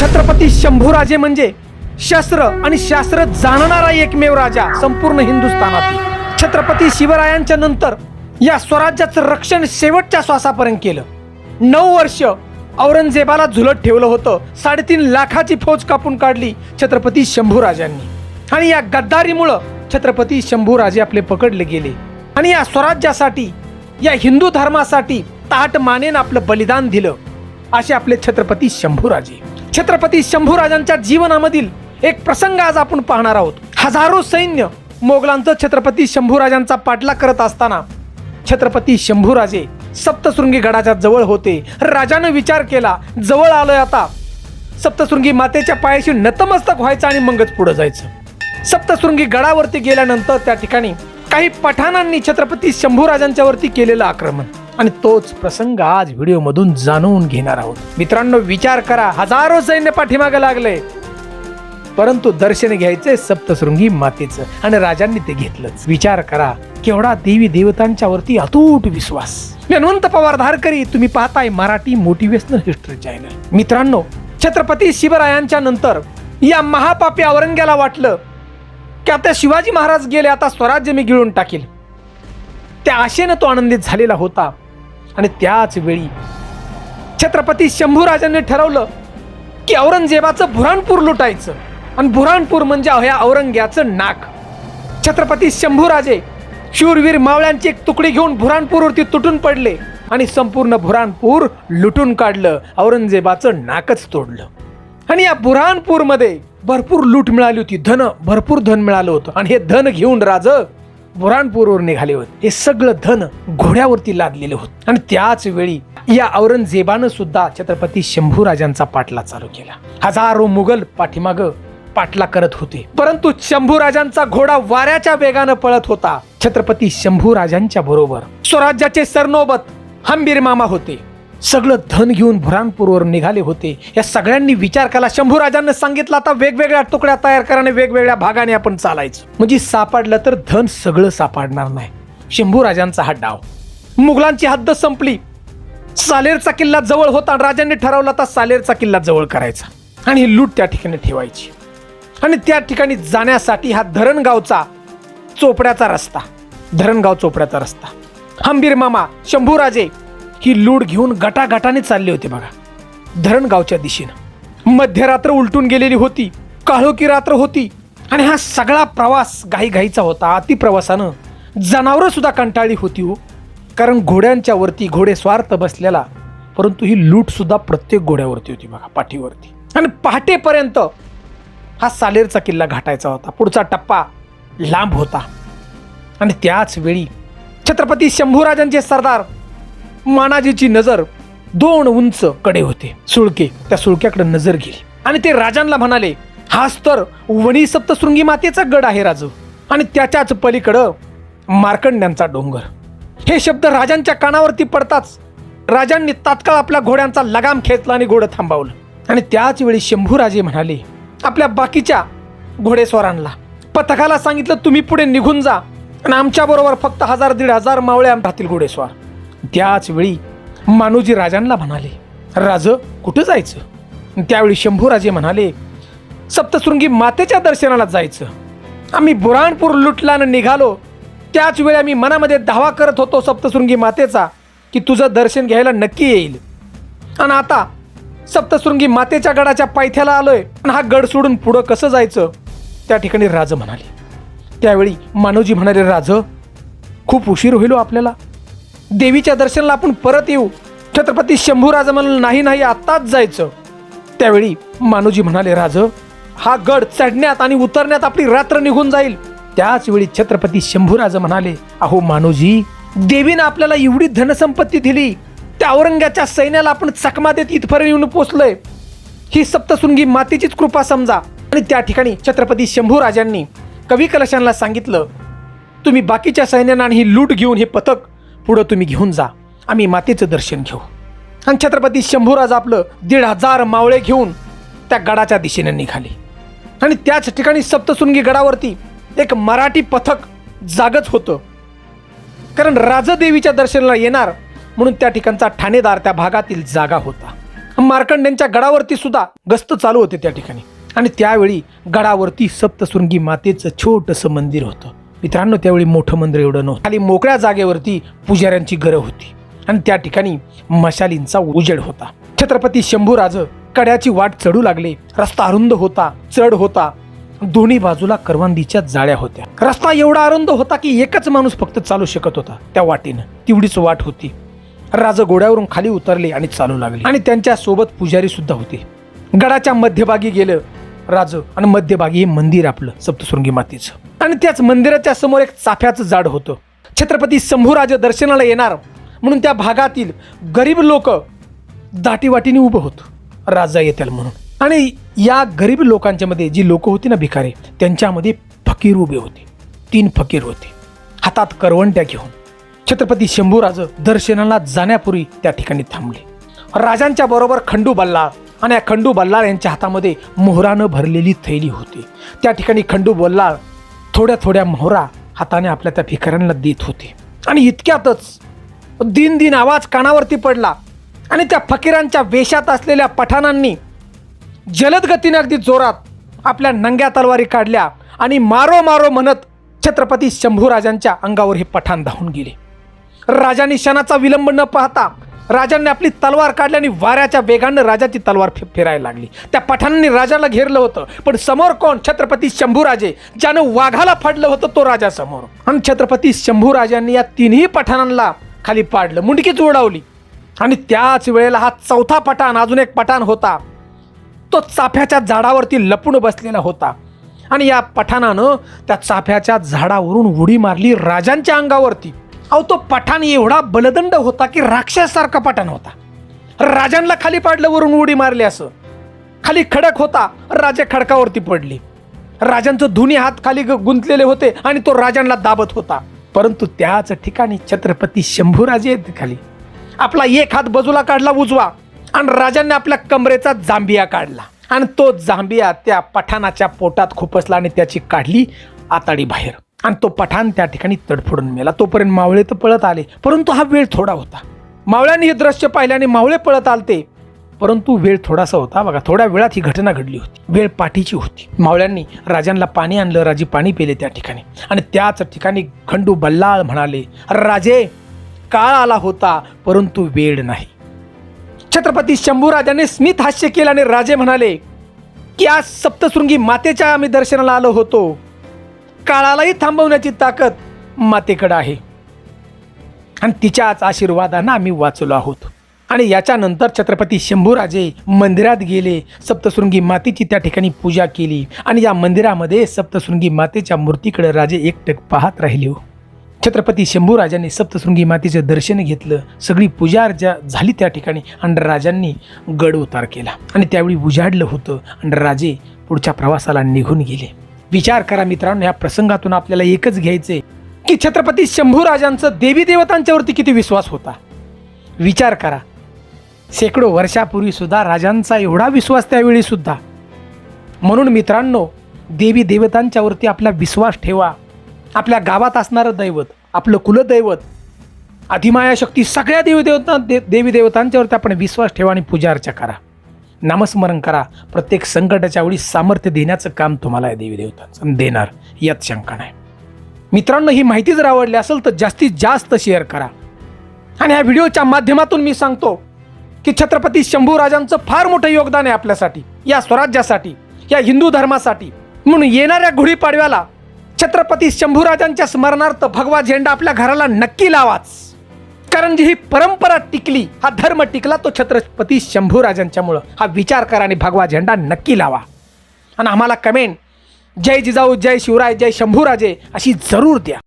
छत्रपती शंभूराजे म्हणजे शस्त्र आणि शास्त्र जाणणारा एकमेव राजा संपूर्ण हिंदुस्थानातील. छत्रपती शिवरायांच्या नंतर या स्वराज्याचं रक्षण शेवटच्या श्वासापर्यंत केलं. नऊ वर्ष औरंगजेबाला झुलत ठेवलं होतं. साडेतीन लाखाची फौज कापून काढली छत्रपती शंभूराजांनी. आणि या गद्दारीमुळं छत्रपती शंभूराजे आपले पकडले गेले. आणि या स्वराज्यासाठी या हिंदू धर्मासाठी ताट मानेन आपलं बलिदान दिलं असे आपले छत्रपती शंभूराजे. छत्रपती शंभूराजांच्या जीवनामधील एक प्रसंग आज आपण पाहणार आहोत. हजारो सैन्य मोगलांचं छत्रपती शंभूराजांचा पाठलाग करत असताना छत्रपती शंभूराजे सप्तशृंगी गडाच्या जवळ होते. राजानं विचार केला जवळ आलोय आता. सप्तशृंगी मातेच्या पायाशी नतमस्तक व्हायचं आणि मगच पुढे जायचं. सप्तशृंगी गडावरती गेल्यानंतर त्या ठिकाणी काही पठाणांनी छत्रपती शंभूराजांच्यावरती केलेलं आक्रमण. आणि तोच प्रसंग आज व्हिडिओ मधून जाणून घेणार आहोत. मित्रांनो विचार करा हजारो सैन्य पाठीमागे लागले. परंतु दर्शन घ्यायचे सप्तशृंगी मातेचं आणि राजांनी ते घेतलंच. विचार करा केवढा देवी देवतांच्या वरती अतूट विश्वास. मी हनुमंत पवार धारकरी तुम्ही पाहताय मराठी मोटिवेशनल हिस्ट्री चॅनल मित्रांनो छत्रपती शिवरायांच्या नंतर या महापापी औरंग्याला वाटलं की आता शिवाजी महाराज गेले आता स्वराज्य मी गिळून टाकील. त्या आशेनं तो आनंदित झालेला होता. आणि त्याच वेळी छत्रपती शंभूराजांनी ठरवलं की औरंगजेबाचं बुऱ्हाणपूर लुटायचं. आणि बुऱ्हाणपूर म्हणजे ह्या औरंग्याचं नाक. छत्रपती शंभूराजे शूरवीर मावळ्यांची एक तुकडी घेऊन बुऱ्हाणपूरवरती तुटून पडले आणि संपूर्ण बुऱ्हाणपूर लुटून काढलं औरंगजेबाचं नाकच तोडलं. आणि या बुऱ्हाणपूरमध्ये भरपूर लूट मिळाली होती धन भरपूर धन मिळालं होतं. आणि हे धन घेऊन राज बुराणपूरवर निघाले होते. हे सगळं धन घोड्यावरती लादलेले होते. आणि त्याच वेळी या औरंगजेबानं सुद्धा छत्रपती शंभूराजांचा पाठला चालू केला. हजारो मुघल पाठीमाग पाठला करत होते. परंतु शंभूराजांचा घोडा वाऱ्याच्या वेगानं पळत होता. छत्रपती शंभूराजांच्या बरोबर स्वराज्याचे सरनोबत हंबीर मामा होते. सगळं धन घेऊन भुरानपूरवर निघाले होते. या सगळ्यांनी विचार केला. शंभूराजांनी सांगितलं आता वेगवेगळ्या तुकड्या तयार कराने वेगवेगळ्या भागाने आपण चालायचं. म्हणजे सापडलं तर धन सगळं सापडणार नाही. शंभूराजांचा हा डाव. मुघलांची हद्द संपली. सालेरचा किल्ला जवळ होता राजांनी ठरवला तर सालेरचा किल्ला जवळ करायचा आणि ही लूट त्या ठिकाणी ठेवायची. आणि त्या ठिकाणी जाण्यासाठी हा धरणगावचा चोपड्याचा रस्ता. धरणगाव चोपड्याचा रस्ता. हंबीर मामा शंभूराजे ही लूट घेऊन गटागटाने चालले होते बघा. धरणगावच्या दिशेनं. मध्यरात्र उलटून गेलेली होती काळोखी रात्र होती आणि हा सगळा प्रवास घाईघाईचा होता अति प्रवासानं जनावरं सुद्धा कंटाळली होती हो. कारण घोड्यांच्या वरती घोडे स्वार्थ बसलेला परंतु ही लूट सुद्धा प्रत्येक घोड्यावरती होती बघा पाठीवरती. आणि पहाटेपर्यंत हा सालेरचा किल्ला घाटायचा होता पुढचा टप्पा लांब होता. आणि त्याच वेळी छत्रपती शंभूराजांचे सरदार मानाजीची नजर दोन उंच कडे होते. सुळके त्या सुळक्याकडे नजर गेली. आणि ते राजांना म्हणाले हाच तर वणी सप्तशृंगी मातेचा गड आहे राजू. आणि त्याच्याच पलीकडं मार्कंड्यांचा डोंगर. हे शब्द राजांच्या कानावरती पडताच राजांनी तात्काळ आपल्या घोड्यांचा लगाम खेचला आणि घोडं थांबवलं. आणि त्याच वेळी शंभूराजे म्हणाले आपल्या बाकीच्या घोडेस्वारांना पथकाला सांगितलं तुम्ही पुढे निघून जा. आणि आमच्याबरोबर फक्त हजार दीड हजार मावळे आम राहतील घोडेस्वार. त्याच वेळी मानूजी राजांना म्हणाले राज कुठं जायचं? त्यावेळी शंभूराजे म्हणाले सप्तशृंगी मातेच्या दर्शनाला जायचं. आम्ही बुराणपूर लुटलानं निघालो. त्याच वेळी आम्ही मनामध्ये धावा करत होतो सप्तशृंगी मातेचा की तुझं दर्शन घ्यायला नक्की येईल. आणि आता सप्तशृंगी मातेच्या गडाच्या पायथ्याला आलोय आणि हा गड सोडून पुढं कसं जायचं? त्या ठिकाणी राज म्हणाले. त्यावेळी मानवजी म्हणाले राज खूप उशीर होईल हो आपल्याला. देवीच्या दर्शनाला आपण परत येऊ. छत्रपती शंभूराज म्हणाले नाही नाही आत्ताच जायचं. त्यावेळी मानुजी म्हणाले राज हा गड चढण्यात आणि उतरण्यात आपली रात्र निघून जाईल. त्याच वेळी छत्रपती शंभूराज म्हणाले अहो मानुजी देवीनं आपल्याला एवढी धनसंपत्ती दिली त्या औरंग्याच्या सैन्याला आपण चकमा देत इथपर्यंत येऊन पोचलोय. ही सप्तशृंगी मातेचीच कृपा समजा. आणि त्या ठिकाणी छत्रपती शंभूराजांनी कवी कलशांना सांगितलं तुम्ही बाकीच्या सैन्यांना आणि ही लूट घेऊन हे पथक पुढं तुम्ही घेऊन जा. आम्ही मातेचं दर्शन घेऊ. आणि छत्रपती शंभूराज आपलं दीड हजार मावळे घेऊन त्या गडाच्या दिशेने निघाले. आणि त्याच ठिकाणी सप्तसुंगी गडावरती एक मराठी पथक जागच होतं. कारण राजदेवीच्या दर्शनाला येणार म्हणून त्या ठिकाणचा ठाणेदार त्या भागातील जागा होता. मार्कंड्यांच्या गडावरती सुद्धा गस्त चालू होते त्या ठिकाणी. आणि त्यावेळी गडावरती सप्तसुंगी मातेचं छोटंसं मंदिर होतं. मित्रांनो त्यावेळी मोठं मंदिर एवढं नव्हतं. खाली मोकळ्या जागेवरती पुजाऱ्यांची घरं होती. आणि त्या ठिकाणी मशालींचा उजेड होता. छत्रपती शंभूराज कड्याची वाट चढू लागले. रस्ता अरुंद होता चढ होता. दोन्ही बाजूला करवंदीच्या जाळ्या होत्या. रस्ता एवढा अरुंद होता की एकच माणूस फक्त चालू शकत होता. त्या वाटेनं तेवढीच वाट होती. राज घोड्यावरून खाली उतरले आणि चालू लागले. आणि त्यांच्यासोबत पुजारी सुद्धा होते. गडाच्या मध्यभागी गेलं. राज आणि मध्यभागी हे मंदिर आपलं सप्तशृंगी मातेचं. आणि त्याच मंदिराच्या समोर एक चाफ्याचं झाड होतं. छत्रपती शंभूराज दर्शनाला येणार म्हणून त्या भागातील गरीब लोक दाटीवाटीने उभं होतं राजा येतील म्हणून. आणि या गरीब लोकांच्या मध्ये जी लोक होती ना भिकारी त्यांच्यामध्ये फकीर उभे होते. तीन फकीर होते. हातात करवंट्या घेऊन. छत्रपती शंभूराज दर्शनाला जाण्यापूर्वी त्या ठिकाणी थांबले. राजांच्या बरोबर खंडू बल्ला आणि या खंडू बल्लाळ यांच्या हातामध्ये मोहरानं भरलेली थैली होती. त्या ठिकाणी खंडू बल्लाळ थोड्या थोड्या मोहरा हाताने आपल्या त्या भिकाऱ्यांना देत होते. आणि इतक्यातच दिन दिन आवाज कानावरती पडला आणि त्या फकीरांच्या वेशात असलेल्या पठाणांनी जलद गतीने अगदी जोरात आपल्या नंग्या तलवारी काढल्या आणि मारो मारो म्हणत छत्रपती शंभूराजांच्या अंगावर हे पठाण धावून गेले. राजांनी क्षणाचा विलंब न पाहता राजांनी आपली तलवार काढली आणि वाऱ्याच्या वेगानं राजाची तलवार फे- फिरायला लागली. त्या पठाणांनी राजाला घेरलं होतं पण समोर कोण? छत्रपती शंभूराजे ज्यानं वाघाला फाडलं होतं तो राजा समोर. आणि छत्रपती शंभूराजांनी या तिन्ही पठाणांना खाली पाडलं मुंडकीच उडावली. आणि त्याच वेळेला हा चौथा पठाण अजून एक पठाण होता. तो चाफ्याच्या झाडावरती लपून बसलेला होता. आणि या पठाणानं त्या चाफ्याच्या झाडावरून उडी मारली राजांच्या अंगावरती. अहो तो पठाण एवढा बलदंड होता की राक्षसारखा पठाण होता. राजांना खाली पाडलं वरून उडी मारली असं. खाली खडक होता राजा खडकावरती पडली. राजांचं दोन्ही हात खाली ग- गुंतलेले होते आणि तो राजांना दाबत होता. परंतु त्याच ठिकाणी छत्रपती शंभूराजे आहेत खाली. आपला एक हात बाजूला काढला उजवा. आणि राजांनी आपल्या कमरेचा जांबिया काढला. आणि तो जांबिया त्या पठाणाच्या पोटात खुपसला आणि त्याची काढली आताडी बाहेर. आणि तो पठाण त्या ठिकाणी तडफडून मेला. तोपर्यंत मावळे तर पळत आले परंतु हा वेळ थोडा होता. मावळ्यांनी हे दृश्य पाहिल्याने मावळे पळत आलते परंतु वेळ थोडासा होता. बघा थोड्या वेळात ही घटना घडली होती. वेळ पाठीची होती. मावळ्यांनी राजांना पाणी आणलं राजे पाणी पिले त्या ठिकाणी. आणि त्याच ठिकाणी खंडू बल्लाळ म्हणाले राजे काळ आला होता परंतु वेळ नाही. छत्रपती शंभूराजाने स्मित हास्य केलं आणि राजे म्हणाले की आज सप्तशृंगी मातेच्या आम्ही दर्शनाला आलो होतो. काळालाही थांबवण्याची ताकद मातेकडं आहे. आणि तिच्याच आशीर्वादानं आम्ही वाचलो आहोत. आणि याच्यानंतर छत्रपती शंभूराजे मंदिरात गेले सप्तशृंगी मातेची त्या ठिकाणी पूजा केली आणि या मंदिरामध्ये सप्तशृंगी मातेच्या मूर्तीकडे राजे एकटक पाहत राहिले हो. छत्रपती शंभूराजांनी सप्तशृंगी मातेचं दर्शन घेतलं सगळी पूजा अर्जा झाली त्या ठिकाणी आणि राजांनी गड उतार केला. आणि त्यावेळी उजाडलं होतं आणि राजे पुढच्या प्रवासाला निघून गेले. विचार करा मित्रांनो या प्रसंगातून आपल्याला एकच घ्यायचे की छत्रपती शंभूराजांचं देवी देवतांच्यावरती किती विश्वास होता? विचार करा. शेकडो वर्षापूर्वी सुद्धा राजांचा एवढा विश्वास त्यावेळी सुद्धा. म्हणून मित्रांनो देवी देवतांच्यावरती आपला विश्वास ठेवा. आपल्या गावात असणारं दैवत आपलं कुलदैवत अधिमाया शक्ती सगळ्या देवी देवता दे देवी देवतांच्यावरती आपण विश्वास ठेवा आणि पूजा अर्चा करा. नामस्मरण करा. प्रत्येक संकटाच्या वेळी सामर्थ्य देण्याचं काम तुम्हाला आहे देवी देवतांचं देणार यात शंका नाही. मित्रांनो ही माहिती जर आवडली असेल तर जास्तीत जास्त शेअर करा. आणि ह्या व्हिडिओच्या माध्यमातून मी सांगतो की छत्रपती शंभूराजांचं फार मोठं योगदान आहे आपल्यासाठी या स्वराज्यासाठी या हिंदू धर्मासाठी. म्हणून येणाऱ्या गुढीपाडव्याला छत्रपती शंभूराजांच्या स्मरणार्थ भगवा झेंडा आपल्या घराला नक्की लावाच. कारण जी ही परंपरा टिकली हा धर्म टिकला तो छत्रपती शंभूराजांच्यामुळं. हा विचार करा आणि भगवा झेंडा नक्की लावा. आणि आम्हाला कमेंट जय जिजाऊ जय शिवराय जय शंभूराजे अशी जरूर द्या.